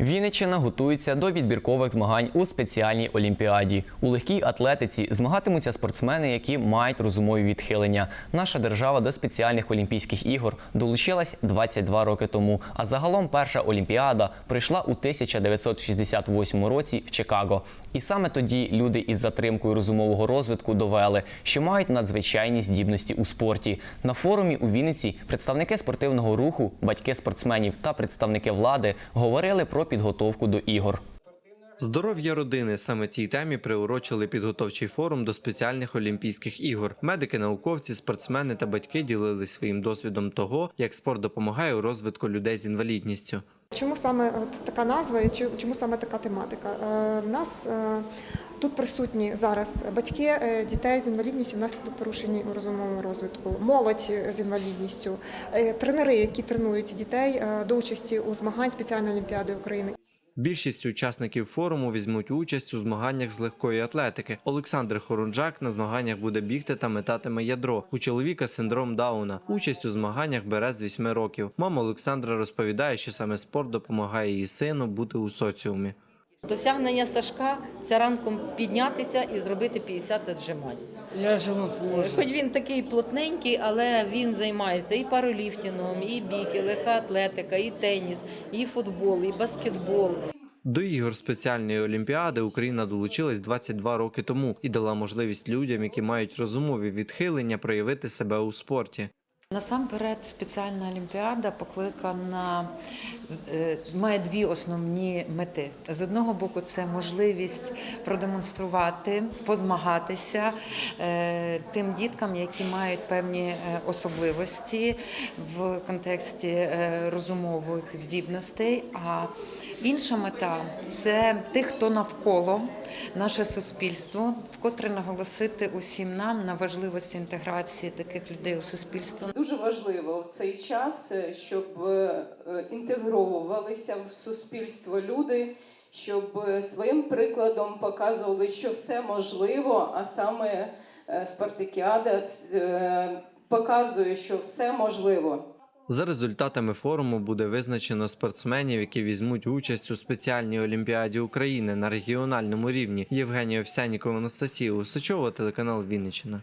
Вінниччина готується до відбіркових змагань у спеціальній олімпіаді. У легкій атлетиці змагатимуться спортсмени, які мають розумові відхилення. Наша держава до спеціальних олімпійських ігор долучилась 22 роки тому. А загалом перша олімпіада прийшла у 1968 році в Чикаго. І саме тоді люди із затримкою розумового розвитку довели, що мають надзвичайні здібності у спорті. На форумі у Вінниці представники спортивного руху, батьки спортсменів та представники влади говорили про підготовку до ігор. Здоров'я родини саме цій темі приурочили підготовчий форум до спеціальних Олімпійських ігор. Медики, науковці, спортсмени та батьки ділились своїм досвідом того, як спорт допомагає у розвитку людей з інвалідністю. Чому саме така назва і чому саме така тематика? Е, В нас е, тут присутні зараз батьки е, дітей з інвалідністю внаслідок порушень у розумовому розвитку, молодь з інвалідністю, е, тренери, які тренують дітей е, до участі у змагань спеціальної олімпіади України. Більшість учасників форуму візьмуть участь у змаганнях з легкої атлетики. Олександр Хорунжак на змаганнях буде бігти та метатиме ядро. У чоловіка синдром Дауна. Участь у змаганнях бере з 8 років. Мама Олександра розповідає, що саме спорт допомагає її сину бути у соціумі. Досягнення Сашка це ранком піднятися і зробити 50 віджимань. Я живу можу. Хоч він такий плотненький, але він займається і параліфтингом, і біг, і легка атлетика, і теніс, і футбол, і баскетбол. До ігор спеціальної олімпіади Україна долучилась 22 роки тому і дала можливість людям, які мають розумові відхилення, проявити себе у спорті. Насамперед, спеціальна олімпіада покликана е, має дві основні мети. З одного боку, це можливість продемонструвати, позмагатися е, тим діткам, які мають певні е, особливості в контексті е, розумових здібностей. А Інша мета це тих, хто навколо наше суспільство, вкотре наголосити усім нам на важливості інтеграції таких людей у суспільство. Дуже важливо в цей час, е, щоб е, е, інтегровувалися в суспільство люди, щоб е, своїм прикладом показували, що все можливо, а саме е, спартакіада е, показує, що все можливо. За результатами форуму буде визначено спортсменів, які візьмуть участь у спеціальній олімпіаді України на регіональному рівні. Євгенія Овсянікова, Анастасія Усачова, телеканал Вінниччина.